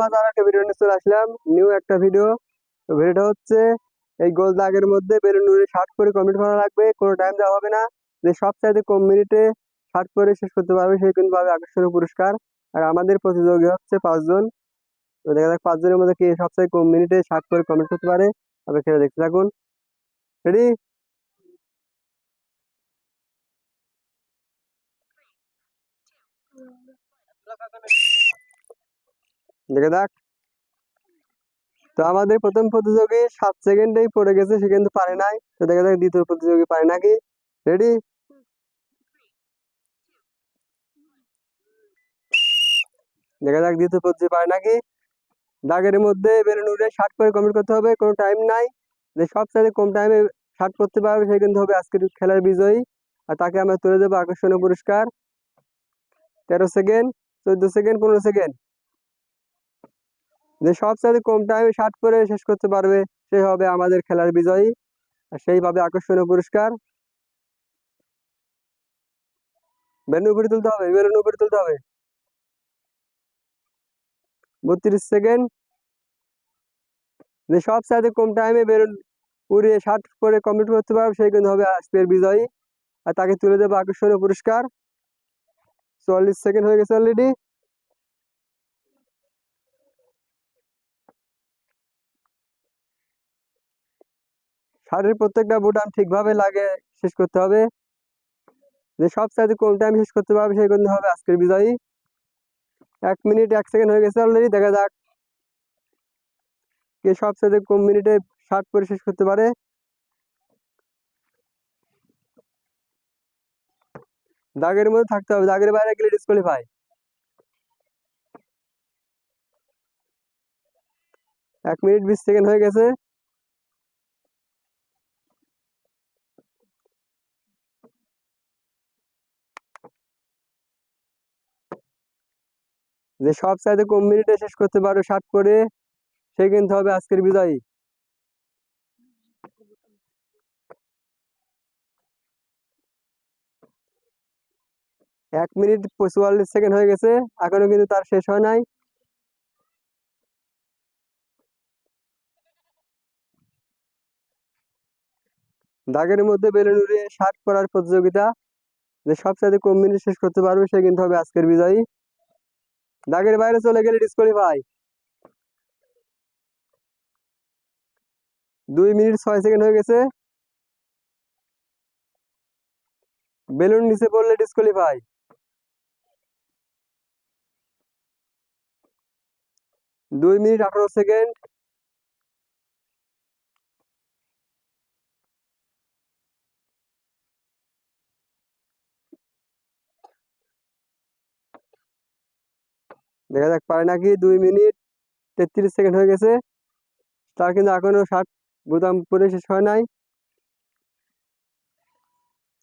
মাঝে একটা video video হচ্ছে, এই গোল মধ্যে করে লাগবে টাইম দেওয়া হবে না। সব চাইতে কম মিনিটে শেষ করতে পারবে আকর্ষণীয় পুরস্কার। আর আমাদের প্রতিযোগী হচ্ছে পাঁচজন। দেখা যাক পাঁচজনের মধ্যে কে সবচেয়ে কম মিনিটে ষাট করে কমপ্লিট করতে পারে। তবে খেলে দেখতে থাকুন। রেডি দেখে দেখ। তো আমাদের প্রথম প্রতিযোগী সাত সেকেন্ডেই পড়ে গেছে, সে কিন্তু পারে নাই। তো দেখা যাক দ্বিতীয় প্রতিযোগী পারে নাকি? রেডি দেখা যাক দ্বিতীয় প্রতিযোগী পারে নাকি? দাগের মধ্যে উড়ে ষাট করে কমপ্লিট করতে হবে, কোনো টাইম নাই। যে সবচেয়ে কম টাইমে ষাট করতে পারবে, সে কিন্তু হবে আজকের খেলার বিজয়ী। আর তাকে আমরা তুলে দেবো আকর্ষণীয় পুরস্কার। তেরো সেকেন্ড, চোদ্দ সেকেন্ড, পনেরো সেকেন্ড। যে সবচেয়ে কম টাইমে ষাট করে শেষ করতে পারবে, সে হবে আমাদের খেলার বিজয়ী। আর সেই পাবে আকর্ষণীয় পুরস্কার। বেলুন উপরে তুলতে হবে বেলুন উপরে তুলতে হবে। বত্রিশ সেকেন্ড। যে সবচেয়ে কম টাইমে বেলুন উড়িয়ে ষাট করে কমপ্লিট করতে পারবে সেই কিন্তু হবে আজকের বিজয়ী। আর তাকে তুলে দেবো আকর্ষণীয় পুরস্কার। চল্লিশ সেকেন্ড হয়ে গেছে অলরেডি শাড়ির প্রত্যেকটা বুটাম ঠিকভাবে লাগে, শেষ করতে হবে। যে সব চাইতে কম টাইম শেষ করতে পারবে, সেই কিন্তু হবে আজকের বিজয়ী এক মিনিট, এক সেকেন্ড হয়ে গেছে অলরেডি দেখা যাক কে সব চাইতে কম মিনিটে ষাট করে শেষ করতে পারে। দাগের মধ্যে থাকতে হবে, দাগের বাইরে গেলে ডিসকোয়ালিফাই এক মিনিট, বিশ সেকেন্ড হয়ে গেছে। যে সব চাইতে কম মিনিটে শেষ করতে পারবে ষাট করে, সে কিন্তু হবে আজকের বিজয়ী এক মিনিট চুয়াল্লিশ সেকেন্ড হয়ে গেছে, এখনও কিন্তু তার শেষ হয় নাই। দাগের মধ্যে বেলুন উড়িয়ে ষাট করার প্রতিযোগিতা, যে সবচাইতে কম মিনিট শেষ করতে পারবে সে কিন্তু হবে আজকের বিজয়ী দাগের বাইরে চলে গেলে ডিসকোয়ালিফাই দুই মিনিট ছয় সেকেন্ড হয়ে গেছে। বেলুন নিচে পড়লে ডিসকোয়ালিফাই দুই মিনিট আঠারো সেকেন্ড। দেখা যাক, পারে নাকি? দুই মিনিট তেত্রিশ সেকেন্ড হয়ে গেছে। তার কিন্তু এখনও ষাট বোতাম পরে শেষ হয় নাই।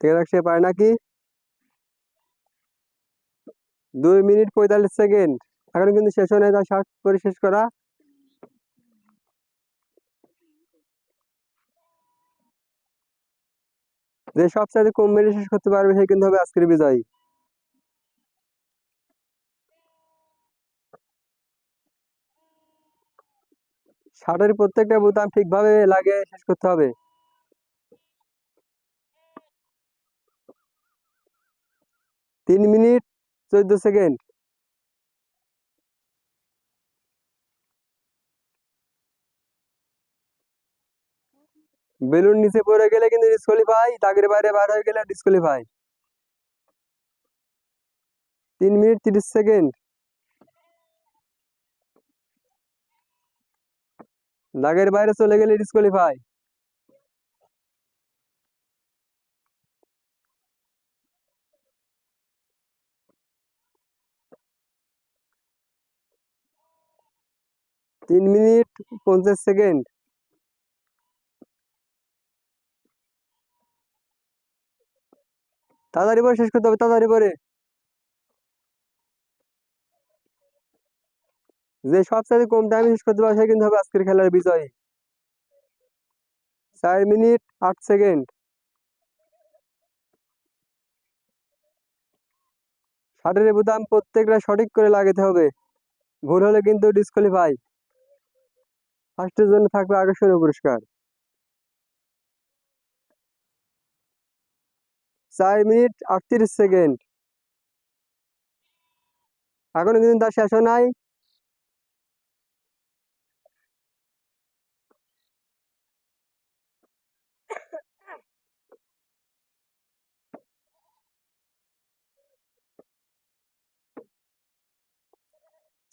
দেখা যাক সে পারে নাকি। দুই মিনিট পঁয়তাল্লিশ সেকেন্ড। এখনও কিন্তু শেষ হয় নাই তার ষাট করে শেষ করা। যে সবচাইতে কম মিনিট শেষ করতে পারবে সে কিন্তু হবে আজকের বিজয়ী। ষাটের প্রত্যেকটা বোতাম ঠিকভাবে লাগে শেষ করতে হবে। তিন মিনিট চোদ্দ সেকেন্ড। বেলুন নিচে পড়ে গেলে কিন্তু ডিসকোয়ালিফাই, দাগের বাইরে বার হয়ে গেলে ডিসকোয়ালিফাই। তিন মিনিট তিরিশ সেকেন্ড। দাগের বাইরে চলে গেলে ডিসকোয়ালিফাই তিন মিনিট পঞ্চাশ সেকেন্ড। তাড়াতাড়ি পরে শেষ করতে হবে, তাড়াতাড়ি করে। যে সবচেয়ে কম টাইমে শেষ করতে পারবে সে কিন্তু হবে আজকের খেলার বিজয়ী। চার মিনিট আট সেকেন্ড ষাটের বোতাম প্রত্যেকটা সঠিক করে লাগাতে হবে। ভুল হলে কিন্তু ডিসকোয়ালিফাই ফার্স্টের জন্য থাকবে আকর্ষণীয় পুরস্কার। চার মিনিট আটত্রিশ সেকেন্ড এখনও কিন্তু তার শেষ নাই।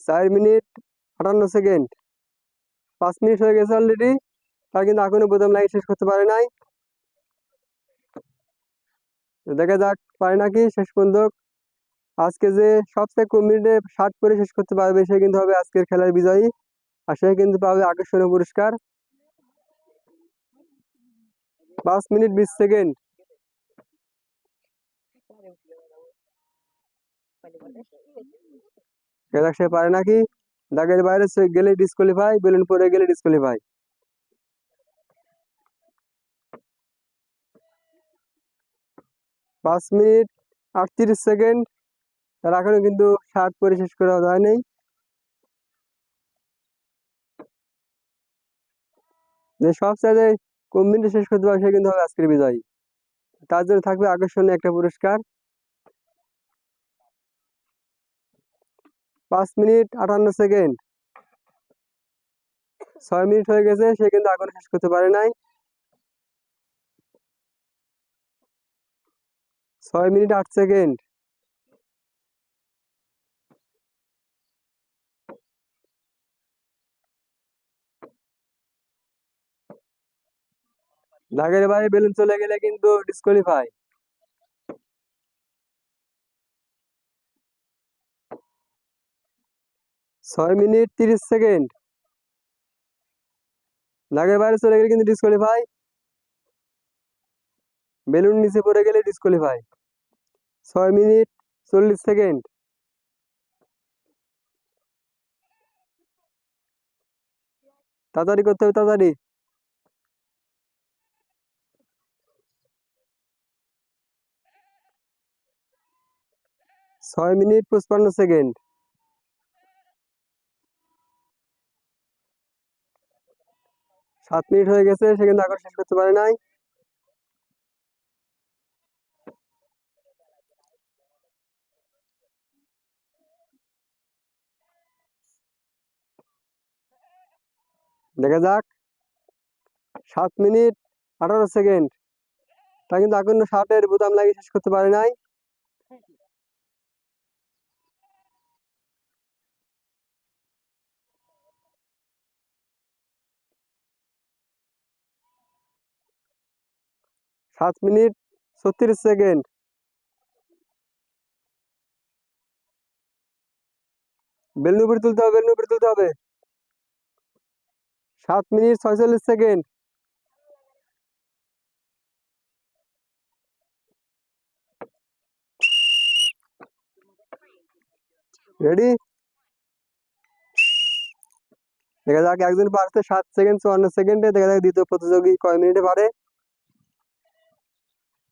চার মিনিট আটান্ন সেকেন্ড। পাঁচ মিনিট হয়ে গেছে অলরেডি তার কিন্তু এখনও প্রথম লাইন শেষ করতে পারে নাই। দেখা যাক, পারে নাকি? শেষ পর্যন্ত। আজকে যে সবচেয়ে কম মিনিটে ষাট করে শেষ করতে পারবে, সে কিন্তু হবে আজকের খেলার বিজয়ী। আর সে কিন্তু পাবে আকর্ষণীয় পুরস্কার। পাঁচ মিনিট বিশ সেকেন্ড। দেখা সে পারে নাকি? দাগের বাইরে সে গেলে ডিসকোয়ালিফাই বেলুন পরে গেলে ডিসকোয়ালিফাই পাঁচ মিনিট আটত্রিশ সেকেন্ড। তার এখনও কিন্তু ষাট পরে শেষ করা যায় নাই। যে সব চাইলে কম মিনিটে শেষ করতে পারে, সে কিন্তু আজকের বিজয়ী। তার জন্য থাকবে আকর্ষণীয় একটা পুরস্কার। পাঁচ মিনিট আটান্ন সেকেন্ড। ছয় মিনিট হয়ে গেছে, সে কিন্তু এখনও শেষ করতে পারে নাই। ছয় মিনিট আট সেকেন্ড। দাগের বাইরে বেলুন চলে গেলে কিন্তু ডিসকোয়ালিফাই ছয় মিনিট তিরিশ সেকেন্ড। দাগের বাইরে চলে গেলে কিন্তু ডিসকোয়ালিফাই বেলুন নিচে পড়ে গেলে ডিসকোয়ালিফাই ছয় মিনিট চল্লিশ সেকেন্ড। তাড়াতাড়ি করতে হবে, তাড়াতাড়ি। ছয় মিনিট পঁচপান্ন সেকেন্ড। সাত মিনিট হয়ে গেছে, সে কিন্তু শেষ করতে পারে নাই। দেখা যাক। সাত মিনিট আঠারো সেকেন্ড। তা কিন্তু এখন ষাটের বোতাম লাগিয়ে শেষ করতে পারে নাই। সাত মিনিট ছত্রিশ সেকেন্ড। বেলুন উপরে তুলতে হবে বেলুন উপরে তুলতে হবে। সাত মিনিট ছয়চল্লিশ সেকেন্ড। রেডি? দেখা যাক, একজন পারছে সাত সেকেন্ড, চুয়ান্ন সেকেন্ডে। দেখা যাক দ্বিতীয় প্রতিযোগী কয় মিনিটে পারে।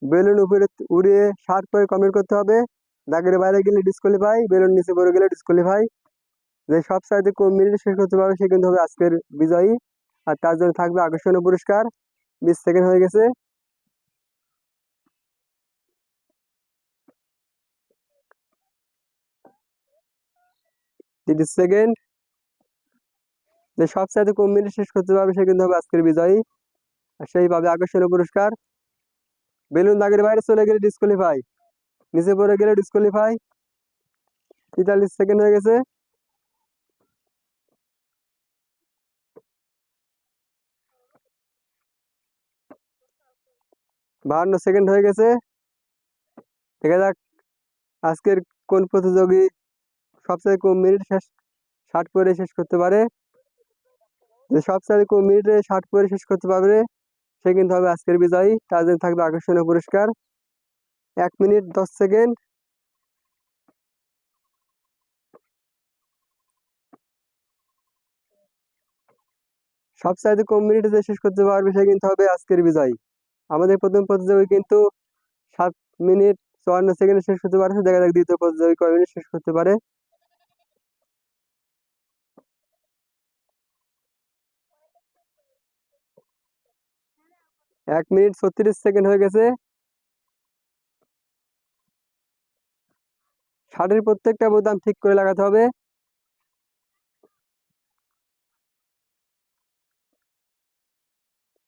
বেলুন উপরে উড়িয়ে ষাট করে কমেন্ট করতে হবে। দাগের বাইরে গেলে ডিসকোয়ালিফাই বেলুন নিচে পড়ে গেলে ডিসকোয়ালিফাই যে সব সাইডে কম মিনিটে শেষ করতে পারবে সে কিন্তু হবে আজকের বিজয়ী। আর তার জন্য থাকবে আকর্ষণীয় পুরস্কার। বিশ সেকেন্ড হয়ে গেছে। সেকেন্ড। যে সব সাইডে কম মিনিটে শেষ করতে পারবে সে কিন্তু হবে আজকের বিজয়ী। আর সেই পাবে আকর্ষণীয় পুরস্কার। বেলুন দাগের বাইরে চলে গেলে ডিসকোয়ালিফাই নিচে পড়ে গেলে ডিসকোয়ালিফাই তেতাল্লিশ সেকেন্ড হয়ে গেছে। বাহান্ন সেকেন্ড হয়ে গেছে। দেখা যাক আজকের কোন প্রতিযোগী সবচেয়ে কম মিনিট শেষ, ষাট করে শেষ করতে পারে। যে সবচেয়ে কম মিনিটে ষাট করে শেষ করতে পারবে সে কিন্তু হবে আজকের বিজয়ী। তার জন্য থাকবে আকর্ষণীয় পুরস্কার। এক মিনিট, দশ সেকেন্ড। সবচাইতে কম মিনিটে যে শেষ করতে পারবে সে কিন্তু হবে আজকের বিজয়ী। আমাদের প্রথম প্রতিযোগী কিন্তু সাত মিনিট, চুয়ান্ন সেকেন্ডে শেষ করতে পারে। দেখা যাক দ্বিতীয় প্রতিযোগী কয় মিনিট শেষ করতে পারে। এক মিনিট ছত্রিশ সেকেন্ড হয়ে গেছে। শাড়ির প্রত্যেকটা বোতাম ঠিক করে লাগাতে হবে।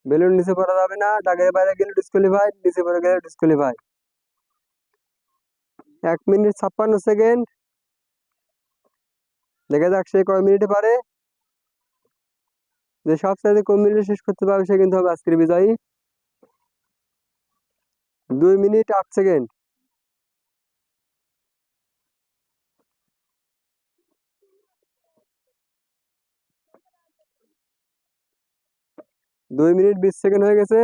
বেলুন নিচে পড়া যাবে না দাগের বাইরে গেলে ডিসকোয়ালিফাই নিচে পড়ে গেলে ডিসকোয়ালিফাই এক মিনিট ছাপ্পান্ন সেকেন্ড। দেখা যাক সে কয় মিনিটে পারে। যে সব সবচাইতে কম মিনিটে শেষ করতে পারবে সে কিন্তু হবে আজকের বিজয়ী। দুই মিনিট আট সেকেন্ড। দুই মিনিট বিশ সেকেন্ড হয়ে গেছে।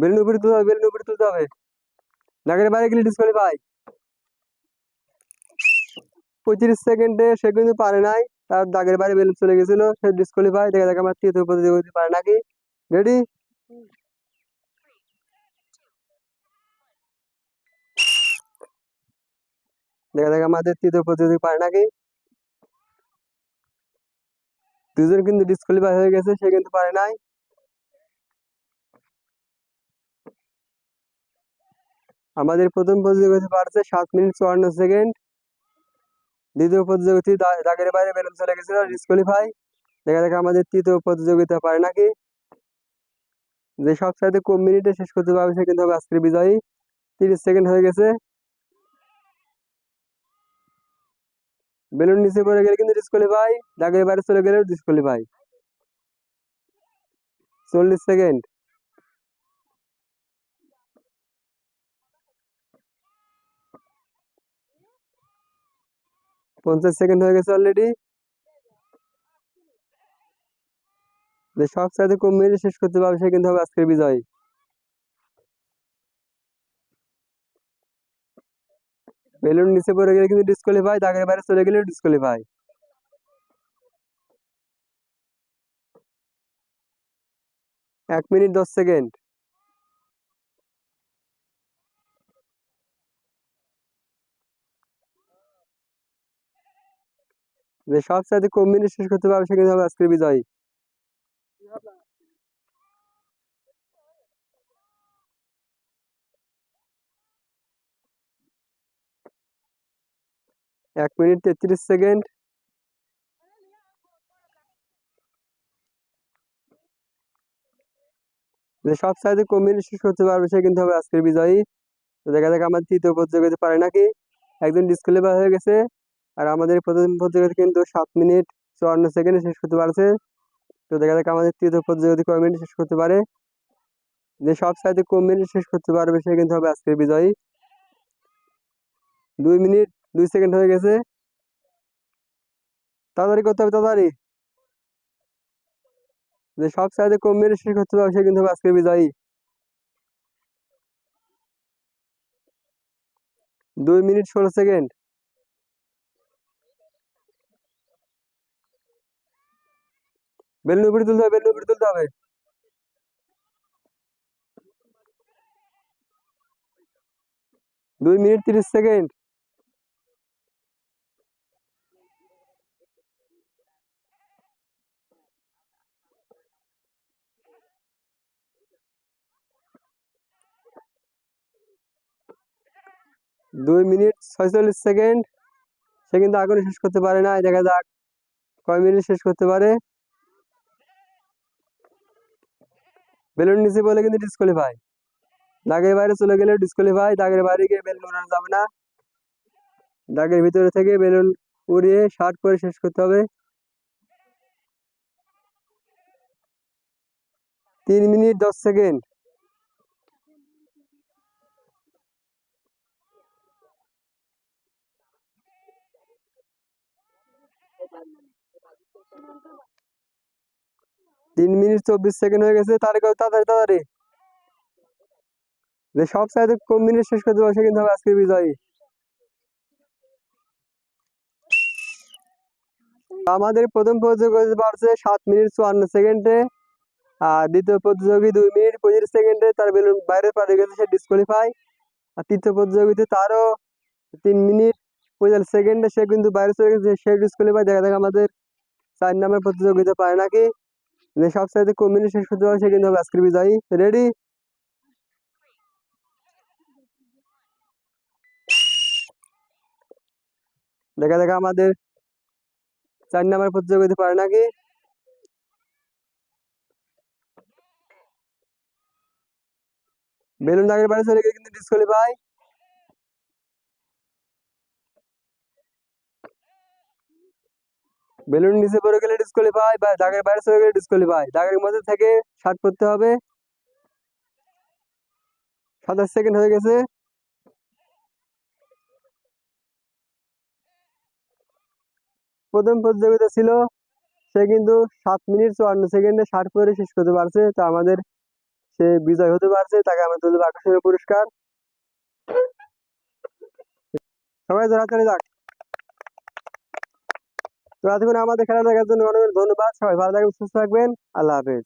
বেলুন উপরে তুলতে হবে, বেলুন উপরে তুলতে হবে। নাগের বাইরে গেলে ডিসকোয়ালিফাই পঁয়ত্রিশ সেকেন্ডে সে কিন্তু পারে নাই। তার দাগের বাইরে বেলুন চলে গেছিল, সে ডিসকোয়ালিফাই দেখা যাক আমার তৃতীয় প্রতিযোগিতা পারে নাকি। রেডি দেখা যাক আমাদের তৃতীয় প্রতিযোগী পারে নাকি। দুজন কিন্তু ডিসকোয়ালিফাই হয়ে গেছে, সে কিন্তু পারে নাই। আমাদের প্রথম প্রতিযোগিতা পারছে সাত মিনিট চুয়ান্ন সেকেন্ড। দ্বিতীয় প্রতিযোগিতা দাগের বাইরে বেলুন চলে গেছিল ডিসকোয়ালিফাই দেখা যাক আমাদের তৃতীয় প্রতিযোগিতা পারে নাকি। যে সব সবসাথে কম মিনিটে শেষ করতে পারবে সে কিন্তু আজকের বিজয়ী। তিরিশ সেকেন্ড হয়ে গেছে। বেলুন নিচে পড়ে গেলে কিন্তু ডিসকোয়ালিফাই দাগের বাইরে চলে গেলে ডিসকোয়ালিফাই চল্লিশ সেকেন্ড পঞ্চাশ সেকেন্ড হয়ে গেছে অলরেডি যে সব চাইতে কম মিনিটে শেষ করতে পারবে সে কিন্তু হবে আজকের বিজয়ী। বেলুন নিচে পড়ে গেলে কিন্তু ডিসকোয়ালিফাই দাগের বাইরে চলে গেলে ডিসকোয়ালিফাই এক মিনিট দশ সেকেন্ড। যে সব সাথে কম মিনিট শেষ করতে পারবে সে হবে আজকের বিজয়ী। এক মিনিট তেত্রিশ সেকেন্ড। যে সব সাইজে কম মিনিট শেষ করতে পারবে সে কিন্তু হবে আজকের বিজয়ী। তো দেখা যাক আমার তৃতীয় প্রতিযোগিতা পারে নাকি? একজন ডিসকোয়ালিফাই হয়ে গেছে। আর আমাদের প্রথম প্রতিযোগিতা কিন্তু সাত মিনিট চুয়ান্ন সেকেন্ডে শেষ করতে পারছে। তো দেখা যাক আমাদের তৃতীয় প্রতিযোগিতা কয় মিনিট শেষ করতে পারে। যে সব সাইজে কম মিনিট শেষ করতে পারবে সে কিন্তু হবে আজকের বিজয়ী। দুই মিনিট দুই সেকেন্ড হয়ে গেছে। তাড়াতাড়ি করতে হবে, তাড়াতাড়ি। যে সব সাইজে কম মিনিট শেষ করতে পারবে সে কিন্তু হবে আজকের বিজয়ী। দুই মিনিট ষোলো সেকেন্ড বেলুন উপরে তুলতে হবে বেলুন উপরে তুলতে হবে। দুই মিনিট তিরিশ সেকেন্ড দুই মিনিট ছয়চল্লিশ সেকেন্ড। সে কিন্তু আগুনে শেষ করতে পারে না, দেখা যাক কয় মিনিট শেষ করতে পারে। বেলুন নিচে বলে কিন্তু ডিসকোয়ালিফাই দাগের বাইরে চলে গেলে ডিসকোয়ালিফাই দাগের বাইরে গিয়ে বেলুন উড়ানো যাবে না। দাগের ভিতরে থেকে বেলুন উড়িয়ে শার্ট করে শেষ করতে হবে। তিন মিনিট দশ সেকেন্ড। তিন মিনিট চব্বিশ সেকেন্ড হয়ে গেছে করো, তাড়াতাড়ি তাড়াতাড়ি। যে সব সাইডে কম মিনিট শেষ করতে পারছে কিন্তু হবে আজকের বিজয়ী। আমাদের প্রথম প্রতিযোগিতা পারছে সাত মিনিট চুয়ান্ন সেকেন্ডে আর দ্বিতীয় প্রতিযোগী দুই মিনিট পঁচিশ সেকেন্ডে তার বেলুন বাইরে পারে গেছে সে ডিসকোয়ালিফাই আর তৃতীয় প্রতিযোগিতা তারও তিন মিনিট পঁয়তাল্লিশ সেকেন্ডে সে কিন্তু বাইরে চলে গেছে সে ডিসকোয়ালিফাই দেখা যাক আমাদের চার নম্বর প্রতিযোগিতা পায় নাকি? যে সবচাইতে কম মিনিট শেষ করতে পারবে সে কিন্তু আজকের বিজয়ী রেডি দেখা দেখা আমাদের চার নাম্বার প্রতিযোগিতা পারে নাকি? বেলুন দাগের বাড়ি চলে গেলে কিন্তু ডিসকোয়ালিফাই বেলুন নিচে পড়ে গেলে ডিসকোয়ালিফাই বা দাগের বাইরে চলে গেলে ডিসকোয়ালিফাই দাগের মধ্যে থেকে শার্ট করতে হবে। সাতাশ সেকেন্ড হয়ে গেছে। প্রথম প্রতিযোগিতা ছিল, সে কিন্তু সাত মিনিট চুয়ান্ন সেকেন্ডে ষাট পরে শেষ করতে পারছে। তো আমাদের সে বিজয় হতে পারছে, তাকে আমরা তুলে দেবো আকর্ষণীয় পুরস্কার। সবাই ধরা যাক। তো আজকে আমাদের খেলা দেখার জন্য অনেক অনেক ধন্যবাদ। সবাই ভালো থাকবেন, সুস্থ থাকবেন। আল্লাহ হাফেজ।